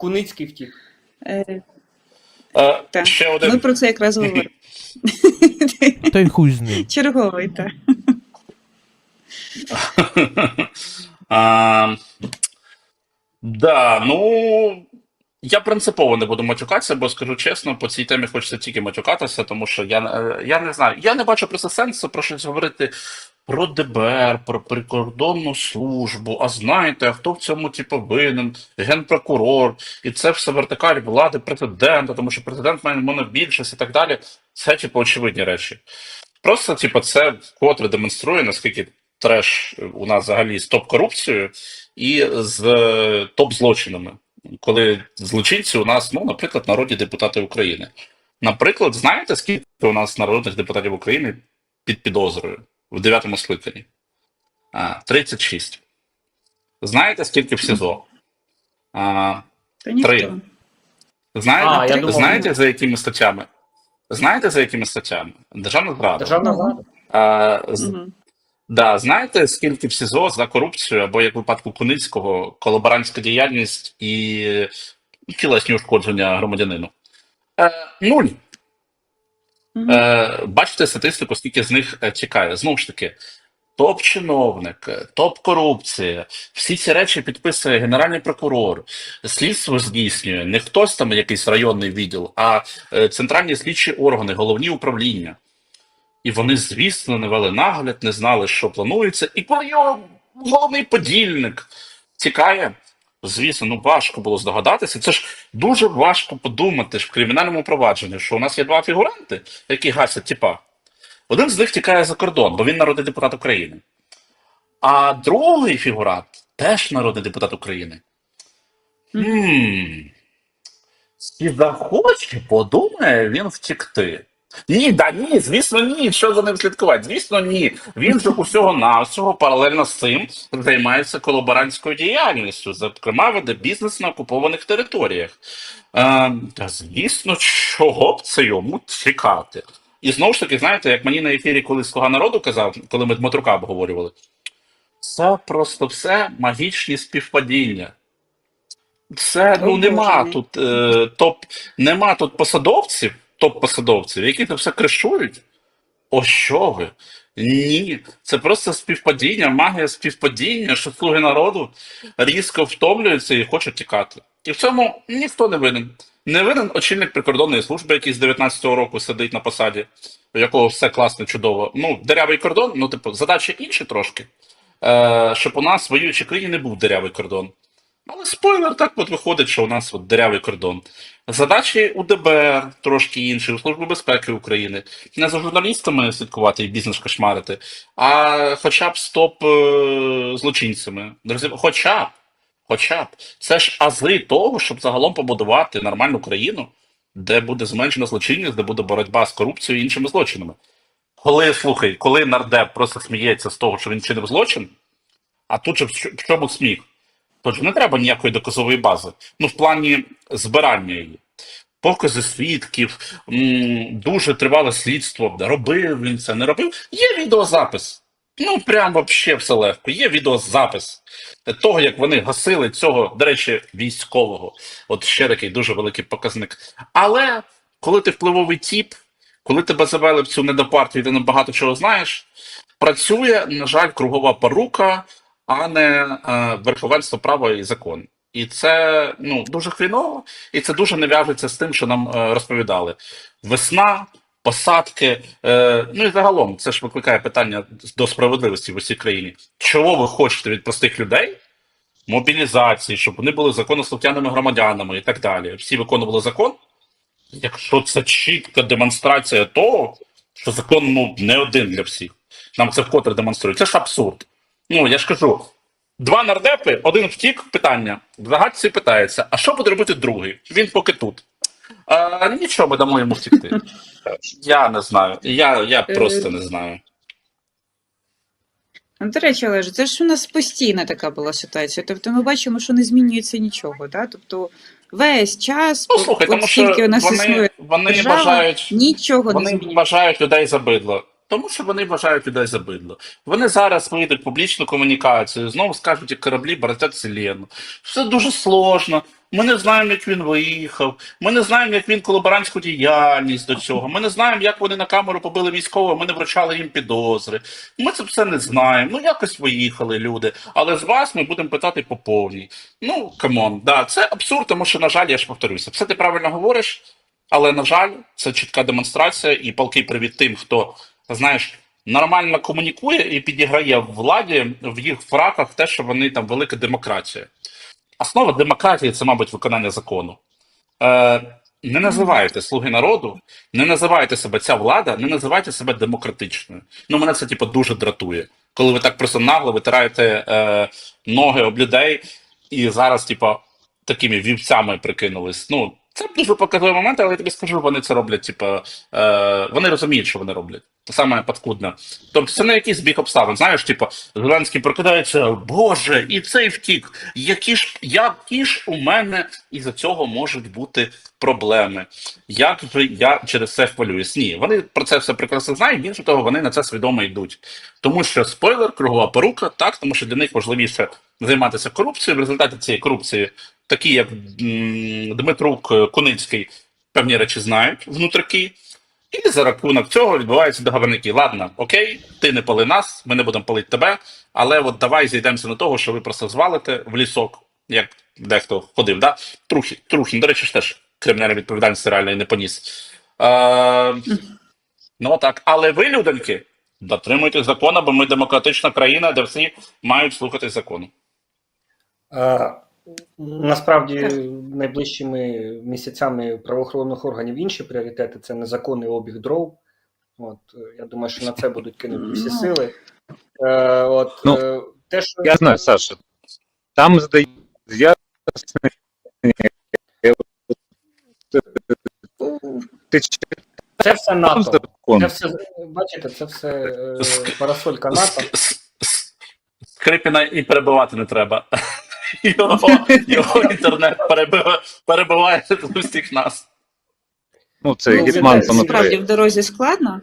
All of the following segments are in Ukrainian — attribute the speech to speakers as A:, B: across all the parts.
A: Куницький втік.
B: Е,
C: Е,
B: Так.
C: Ще
B: Ми про це якраз говоримо.
D: Та й хуй з ним.
B: Черговий, так.
C: а, да, ну. Я принципово не буду матюкатися, бо скажу чесно, по цій темі хочеться тільки матюкатися, тому що я, е, я не знаю. Я не бачу просто сенсу про щось говорити про ДБР, про прикордонну службу. А знаєте, хто в цьому типу винен? Генпрокурор, і це все вертикаль влади президента, тому що президент має монобільшість і так далі. Це, типу, очевидні речі. Просто, типу, це вкотре демонструє, наскільки треш у нас взагалі з топ-корупцією і з е, топ-злочинами. Коли злочинці у нас, ну, наприклад, народні депутати України. Наприклад, знаєте, скільки у нас народних депутатів України під підозрою в дев'ятому скликанні? 36. Знаєте, скільки в СІЗО? А,
B: Та ніхто.
C: Три. знаєте,
A: А, я думав,
C: знаєте, за якими статтями? Знаєте, за якими статтями? Державна зрада.
A: Державна
B: Ну.
A: влада.
C: А, з-
B: Мгм.
C: Да, знаєте, скільки в СІЗО за корупцію, або як в випадку Куницького, колаборантська діяльність і тілесні ушкодження громадянину? Е, нуль. Е, бачите статистику, скільки з них е, тікає. Знову ж таки, топ-чиновник, е, топ-корупція, всі ці речі підписує генеральний прокурор, слідство здійснює не хтось там якийсь районний відділ, а е, центральні слідчі органи, головні управління. І вони, звісно, не вели нагляд, не знали, що планується. І коли його головний подільник тікає, звісно, ну важко було здогадатися. Це ж дуже важко подумати ж в кримінальному провадженні, що у нас є два фігуранти, які гасять тіпа. Один з них тікає за кордон, бо він народний депутат України. А другий фігурант теж народний депутат України. Хм. І захоче, подумає він втікти. Ні, да ні, звісно, ні. Що за ним слідкувати? Звісно, ні. Він же усього навсього паралельно з цим займається колаборантською діяльністю, зокрема, веде бізнес на окупованих територіях. Е, та звісно, чого б це йому тікати? І знову ж таки, знаєте, як мені на ефірі колись Слуга народу казав, коли ми Дмитрука обговорювали, це просто все магічні співпадіння. Це ну нема тут е, топ, нема тут посадовців, топ-посадовців, які це все кришують. О, що ви? Ні, це просто співпадіння, магія співпадіння, що слуги народу різко втомлюються і хочуть тікати. І в цьому ніхто не винен. Не винен очільник прикордонної служби, який з 19-го року сидить на посаді, у якого все класно, чудово. Ну, дерявий кордон, ну, типу, задачі інші трошки. Е, щоб у нас в воюючій країні не був дерявий кордон. Але спойлер, так от виходить, що у нас от дерявий кордон. Задачі у ДБР трошки інші, у Служби безпеки України. Не за журналістами слідкувати і бізнес кошмарити, а хоча б стоп е, злочинцями. Хоча б, хоча б. Це ж ази того, щоб загалом побудувати нормальну країну, де буде зменшена злочинність, де буде боротьба з корупцією і іншими злочинами. Коли, слухай, коли нардеп просто сміється з того, що він чинив злочин, а тут же в чому сміх? Тож не треба ніякої доказової бази. Ну, в плані збирання її. Покази свідків, дуже тривале слідство. Робив він це, не робив. Є відеозапис. Ну, прям вообще все легко. Є відеозапис того, як вони гасили цього, до речі, військового. От ще такий дуже великий показник. Але коли ти впливовий тіп, коли тебе завели в цю недопартію, ти не багато чого знаєш, працює, на жаль, кругова порука, а не е, верховенство права і закон. І це ну дуже хріново, і це дуже не в'яжеться з тим, що нам е, розповідали. Весна, посадки. Е, ну і загалом це ж викликає питання до справедливості в усій країні. Чого ви хочете від простих людей? Мобілізації, щоб вони були законослухняними громадянами і так далі. Всі виконували закон. Якщо це чітка демонстрація того, що закон ну, не один для всіх, нам це вкотре демонструють. Це ж абсурд. Ну, я ж кажу, два нардепи, один втік, питання. В загадці питається: а що буде робити другий? Він поки тут. А, нічого, ми дамо йому втікти. Я не знаю. Я, я просто не знаю.
B: Ну, До речі, Олеже, це ж у нас постійна така була ситуація. Тобто ми бачимо, що не змінюється нічого. Да? Тобто весь час,
C: Ну, слухай, тому що
B: у нас
C: вони,
B: існує
C: вони
B: держава,
C: бажають.
B: нічого не
C: Вони
B: змінюється.
C: вважають людей за бидло. Тому що вони вважають людей за бидло. Вони зараз вийдуть публічну комунікацію, знову скажуть, як кораблі братять Селену. Все дуже сложно. Ми не знаємо, як він виїхав. Ми не знаємо, як він колаборантську діяльність до цього. Ми не знаємо, як вони на камеру побили військового, ми не вручали їм підозри. Ми це все не знаємо. Ну якось виїхали люди. Але з вас ми будемо питати по повній. Ну камон, да, це абсурд, тому що, на жаль, я ж повторюся, все ти правильно говориш, але на жаль, це чітка демонстрація і палкий привіт тим, хто знаєш. Нормально комунікує і підіграє владі в їх фраках те, що вони там велика демократія. Основа демократії це, мабуть, виконання закону. Е, не називайте слуги народу, не називайте себе ця влада, не називайте себе демократичною. Ну, мене це типу, дуже дратує. Коли ви так просто нагло витираєте е, ноги об людей і зараз, типу, такими вівцями прикинулись. Ну, це дуже показовий момент, але я тобі скажу, вони це роблять, типу, е, вони розуміють, що вони роблять. Те саме паскудне. Тобто це не якийсь збіг обставин. Знаєш, типу, Зеленський прокидається, Боже, і цей втік. Які ж, які ж у мене із-за цього можуть бути проблеми? Як же я через це хвилююсь? Ні, вони про це все прекрасно знають, більше того, вони на це свідомо йдуть. Тому що спойлер, кругова порука, так, тому що для них важливіше займатися корупцією. В результаті цієї корупції, такі як Дмитрук Куницький, певні речі знають внутрики. І за рахунок цього відбуваються договорники. Ладно, окей, ти не пали нас, ми не будемо палити тебе, але от давай зійдемося на того, що ви просто звалите в лісок, як дехто ходив, да? Трухін, Трухін, до речі, ж теж кримінальна відповідальність реально не поніс. Е, ну так, але ви, людоньки, дотримуйтесь закону, бо ми демократична країна, де всі мають слухатись закону.
A: Е, Насправді, найближчими місяцями правоохоронних органів інші пріоритети це незаконний обіг дров. От е, я думаю, що на це будуть кинуті всі
B: Ну.
A: сили. Е, от
E: Ну,
A: те, що
E: Я знаю, Саша. Там здається, я
A: це все НАТО. Це все бачите, це все парасолька НАТО.
C: Скрипіна і перебивати не треба. Його, його інтернет перебиває, перебиває усіх нас.
E: Ну, це
A: Ну,
E: Гетман
A: це
B: Справді в дорозі складно.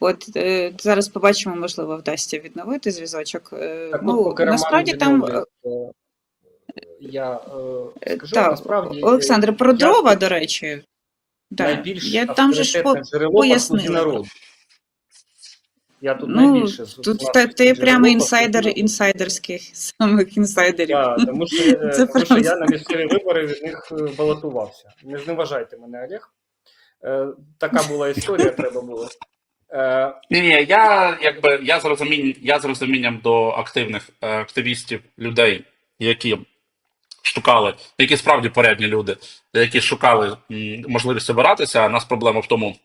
B: От е, зараз побачимо, можливо, вдасться відновити зв'язочок. Е,
A: Так, от,
B: ну, насправді там
A: я е,
B: е,
A: скажу,
B: так,
A: насправді
B: Олександр,
A: е,
B: про
A: я
B: дрова, до речі. Да.
A: найбільш
B: Я там же ж по...
A: джерело по народу. Я тут
B: Ну,
A: найбільше
B: Тут
A: з
B: ти прямо інсайдер
A: «Слузі
B: інсайдерських самих інсайдерів.
A: Так, тому що, е,
B: Це
A: тому що я на місцеві вибори від них е, балотувався. Не зневажайте мене, Олег. Е, Така була історія, треба було. Е,
C: Ні, ні, я якби я з розумінням, я з розумінням до активних е, активістів, людей, які шукали, які справді порядні люди, які шукали можливість обиратися. А у нас проблема в тому,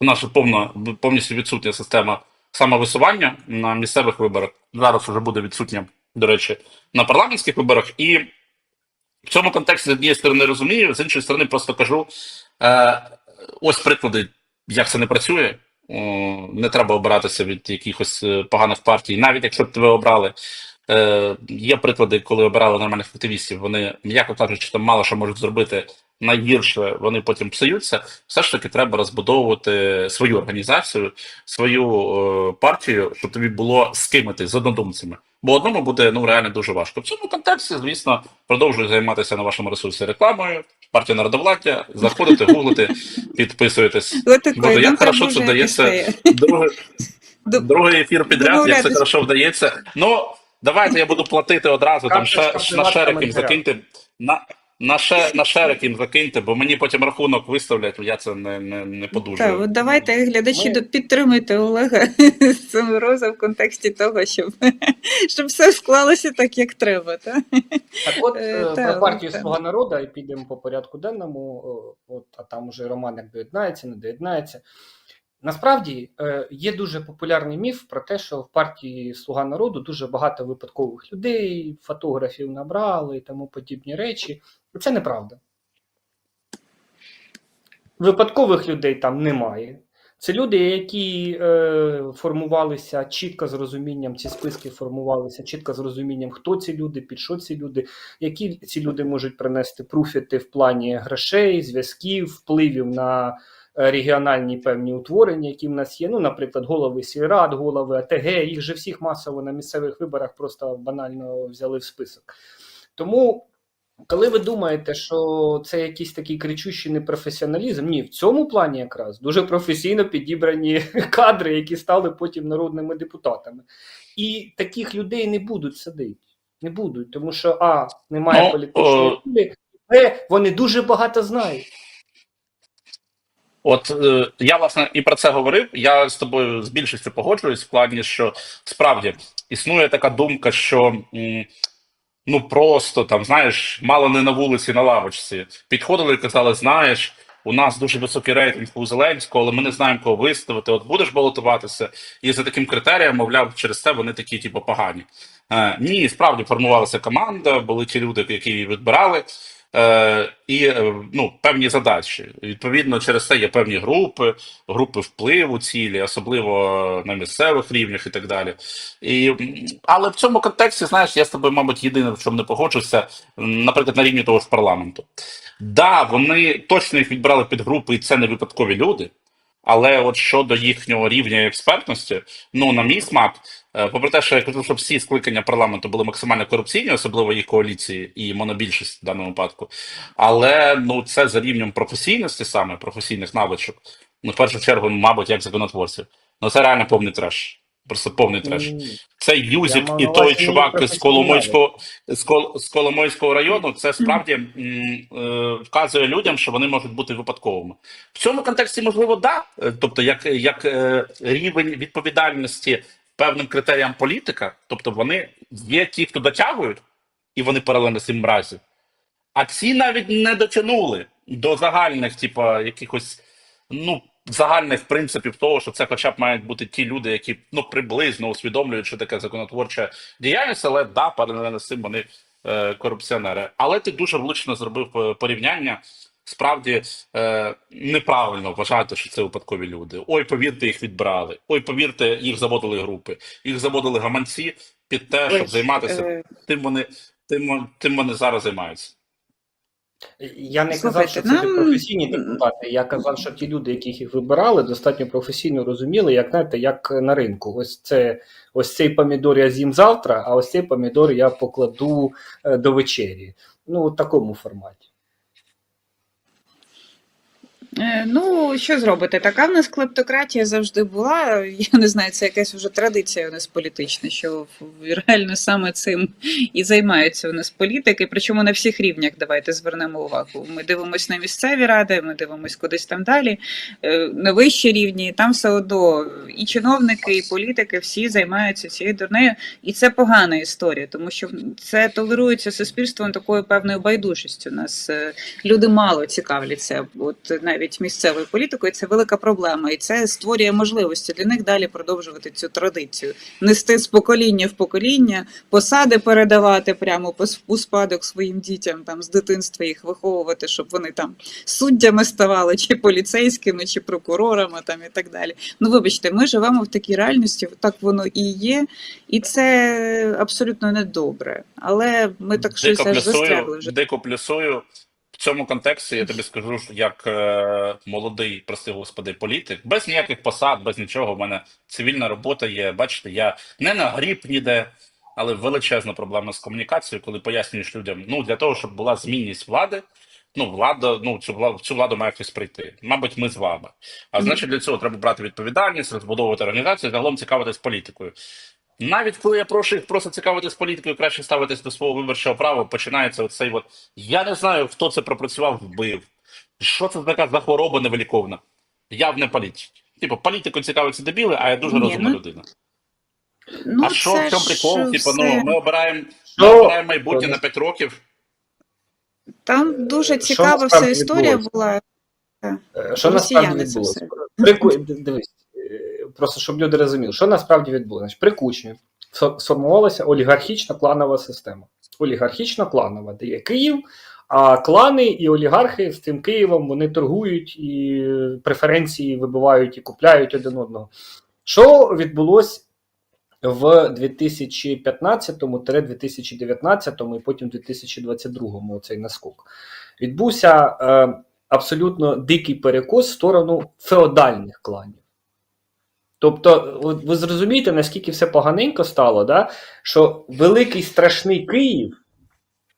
C: у нас повна повністю відсутня система самовисування на місцевих виборах. Зараз вже буде відсутня, до речі, на парламентських виборах. І в цьому контексті з однієї сторони розумію, з іншої сторони, просто кажу: е, ось приклади, як це не працює. Не треба обиратися від якихось е, поганих партій, навіть якщо б тебе обрали. Е, є приклади, коли обирали нормальних активістів, вони, м'яко кажучи, там мало що можуть зробити. Найгірше вони потім псуються. Все ж таки треба розбудовувати свою організацію, свою е, партію, щоб тобі було з ким з однодумцями. Бо одному буде ну реально дуже важко. В цьому контексті, звісно, продовжую займатися на вашому ресурсі рекламою. Партія народовладдя, заходите, гуглите, підписуєтесь. Боже, як
B: ну,
C: хорошо це вдається. Другий, ефір підряд, як це хорошо вдається. Ну, давайте я буду платити одразу, там ще, на шерик закиньте. На, на, ше, на шерик їм закиньте, бо мені потім рахунок виставлять, я це не, не, не подужую.
B: Так, от давайте, глядачі,
A: Ми-
B: підтримуйте Олега Семироза в контексті того, щоб, щоб все склалося так, як треба. Так?
A: Так от,
B: Е,
A: е,
B: та,
A: про партію
B: та.
A: Слуга народу і підемо по порядку денному. е, От, а там уже Роман як доєднається, не доєднається. Насправді е, є дуже популярний міф про те, що в партії Слуга народу дуже багато випадкових людей, фотографів набрали і тому подібні речі. Це неправда. Випадкових людей там немає. Це люди, які е, формувалися чітко з розумінням, ці списки формувалися чітко з розумінням, хто ці люди, під що ці люди, які ці люди можуть принести пруфіти в плані грошей, зв'язків, впливів на регіональні певні утворення, які в нас є. Ну, наприклад, голови сільрад, голови АТГ, їх же всіх масово на місцевих виборах просто банально взяли в список. Тому, коли ви думаєте, що це якийсь такий кричущий непрофесіоналізм, ні, в цьому плані якраз дуже професійно підібрані кадри, які стали потім народними депутатами. І таких людей не будуть садити. Не будуть, тому що А, немає
C: Ну,
A: політичної
C: о.
A: Б, вони дуже багато знають.
C: От е, я власне і про це говорив. Я з тобою з більшістю погоджуюсь в плані, що справді існує така думка, що м, ну просто там, знаєш, мало не на вулиці, на лавочці. Підходили і казали: знаєш, у нас дуже високий рейтинг у Зеленського, але ми не знаємо, кого виставити. От будеш балотуватися, і за таким критерієм, мовляв, через це вони такі, типу, погані. Е, ні, справді формувалася команда, були ті люди, які її відбирали. Е, і е, ну, певні задачі. Відповідно, через це є певні групи, групи впливу цілі, особливо на місцевих рівнях і так далі. І, але в цьому контексті, знаєш, я з тобою, мабуть, єдине, в чому не погоджуся, наприклад, на рівні того ж парламенту. Да, вони точно їх відбирали під групи, і це не випадкові люди. Але от щодо їхнього рівня експертності, ну на мій смак, попри те, що я кажу, що всі скликання парламенту були максимально корупційні, особливо їх коаліції і монобільшість в даному випадку. Але ну це за рівнем професійності, саме професійних навичок. Ну, в першу чергу, мабуть, як законотворців. Ну це реально повний треш. Просто повний треш.
A: Ні.
C: Це Юзік і той чувак з. Коломойського з, Кол, з Коломойського району. Це справді м, е, вказує людям, що вони можуть бути випадковими. В цьому контексті, можливо, да. Е, Тобто, як, як е, рівень відповідальності певним критеріям політика, тобто вони є ті, хто дотягують, і вони паралельно цим мразі. А ці навіть не дотягнули до загальних, типа, якихось ну, загальних принципів того, що це хоча б мають бути ті люди, які ну приблизно усвідомлюють, що таке законотворча діяльність, але да, паралельно з цим вони е, корупціонери. Але ти дуже влучно зробив е, порівняння. Справді е, неправильно вважати, що це випадкові люди. Ой, повірте, їх відбрали. Ой, повірте, їх заводили групи, їх заводили гаманці під те, щоб займатися
B: е,
C: тим. Вони тим, тим вони зараз займаються.
A: Я не
B: Слухайте,
A: казав, що це
B: нам-
A: професійні депутати. Я казав, що ті люди, яких їх вибирали, достатньо професійно розуміли, як знаєте, як на ринку. Ось це ось цей помідор я з'їм завтра, а ось цей помідор я покладу е, до вечері. Ну, в такому форматі.
B: Е, Ну, що зробити? Така в нас клептократія завжди була. Я не знаю, це якась вже традиція у нас політична, що реально саме цим і займаються у нас політики, причому на всіх рівнях. Давайте звернемо увагу. Ми дивимося на місцеві ради, ми дивимося кудись там далі, е, на вищі рівні. Там все одно і чиновники, і політики всі займаються цією дурнею, і це погана історія, тому що це толерується суспільством такою певною байдужістю. У нас е, люди мало цікавляться, от навіть місцевою політикою, це велика проблема, і це створює можливості для них далі продовжувати цю традицію, нести з покоління в покоління, посади передавати прямо у спадок своїм дітям, там з дитинства їх виховувати, щоб вони там суддями ставали, чи поліцейськими, чи прокурорами, там і так далі. Ну вибачте, ми живемо в такій реальності, так воно і є, і це абсолютно недобре. Але ми так щось застрягли вже.
C: дико плюсую. В цьому контексті я тобі скажу, що як е, молодий, прости господи, політик, без ніяких посад, без нічого. У мене цивільна робота є. Бачите, я не на гріб ніде, але величезна проблема з комунікацією, коли пояснюєш людям, ну для того, щоб була змінність влади. Ну, влада, ну цю владу, цю владу має хтось прийти. Мабуть, ми з вами. А значить, для цього треба брати відповідальність, розбудовувати організацію, загалом цікавитись політикою. Навіть коли я прошу їх просто цікавитись політикою, краще ставитись до свого виборчого права, починається оцей от. Я не знаю, хто це пропрацював, вбив. Що це така за хвороба невиліковна? Я в не політик. Типу, політикою цікавиться дебіли, а я дуже розумна
B: ну,
C: людина.
B: Ну,
C: а що в чому
B: ж
C: прикол? Типу,
B: все-
C: ну ми обираємо, ми обираємо майбутнє на 5 років.
B: Там дуже цікава вся історія
A: відбулося?
B: була.
A: Е, Що
B: Росіяни
A: насправді
B: це
A: відбулося?
B: все.
A: Прику... Дивись, просто щоб люди розуміли, що насправді відбулося. При Кучмі сформувалася олігархічна кланова система. Олігархічна кланова, де є Київ, а клани і олігархи з цим Києвом вони торгують і преференції вибивають і купляють один одного. Що відбулося в 2015-2019 і потім 2022 цей наскок? Відбувся е, абсолютно дикий перекос в сторону феодальних кланів. Тобто, ви зрозумієте, наскільки все поганенько стало, да? що великий страшний Київ,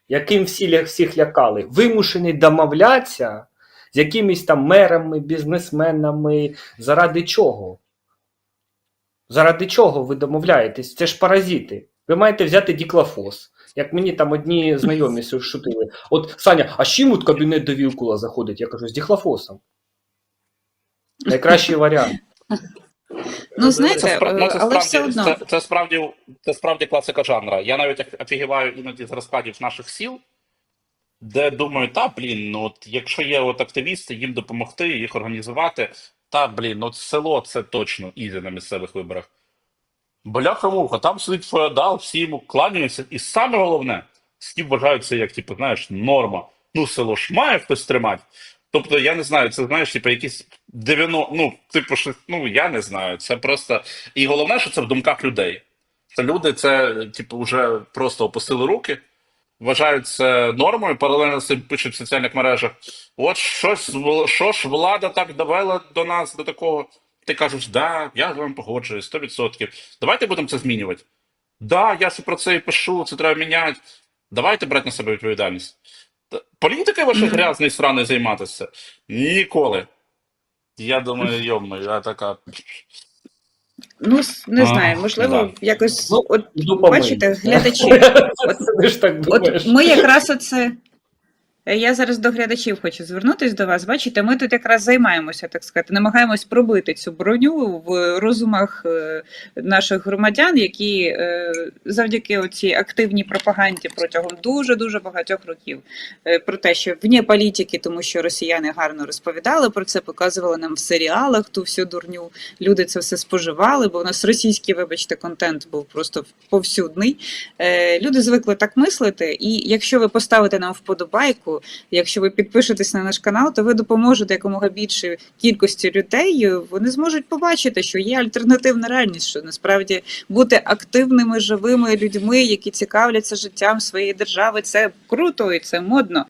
A: яким всі всіх лякали, вимушений домовлятися з якимись там мерами, бізнесменами. Заради чого? Заради чого ви домовляєтесь? Це ж паразити. Ви маєте взяти діклафос. Як мені там одні знайомі шутили. От Саня, а з чим от кабінет до Вілкула заходить? Я кажу, з діхлофосом. Найкращий варіант.
B: Ну, знаєте,
C: Це, ну, це,
B: але
C: справді,
B: все одно.
C: це, це, справді, це справді класика жанра. Я навіть оф- офігіваю іноді з розкладів наших сіл, де думаю, та блін, ну от якщо є от активісти, їм допомогти, їх організувати, та блін, от село це точно ізі на місцевих виборах. Бляха-муха, там сидить феодал, всі йому кланяються, і саме головне, всі вважають це як, типу, знаєш, норма. Ну, село ж має хтось тримати. Тобто, я не знаю, це знаєш, типу, якісь 90, ну, типу, що, ну, я не знаю. Це просто. І головне, що це в думках людей. Це люди, це, типу, вже просто опустили руки, вважають це нормою, паралельно з цим пишуть в соціальних мережах. От щось, що ж влада так довела до нас, до такого. Ти кажеш, да, я з вами погоджуюсь, 100%. Давайте будемо це змінювати. Да, я про це і пишу, це треба міняти. Давайте брати на себе відповідальність. Політикою вашої
B: Мгм.
C: грязної страни займатися? Ніколи. Я думаю, йомаю, я така.
B: Ну, не
C: А,
B: знаю, можливо,
C: да.
B: якось
A: Ну,
B: от бачите, глядачі.
A: от.
B: От ми якраз оце. Я зараз до глядачів хочу звернутися до вас. Бачите, ми тут якраз займаємося, так сказати, намагаємось пробити цю броню в розумах е, наших громадян, які е, завдяки оцій активній пропаганді протягом дуже дуже багатьох років е, про те, що вне політики, тому що росіяни гарно розповідали про це, показували нам в серіалах ту всю дурню. Люди це все споживали, бо у нас російський, вибачте, контент був просто повсюдний. Е, Люди звикли так мислити, і якщо ви поставите нам вподобайку, якщо ви підпишетесь на наш канал, то ви допоможете якомога більшій кількості людей. Вони зможуть побачити, що є альтернативна реальність, що насправді бути активними живими людьми, які цікавляться життям своєї держави, це круто і це модно.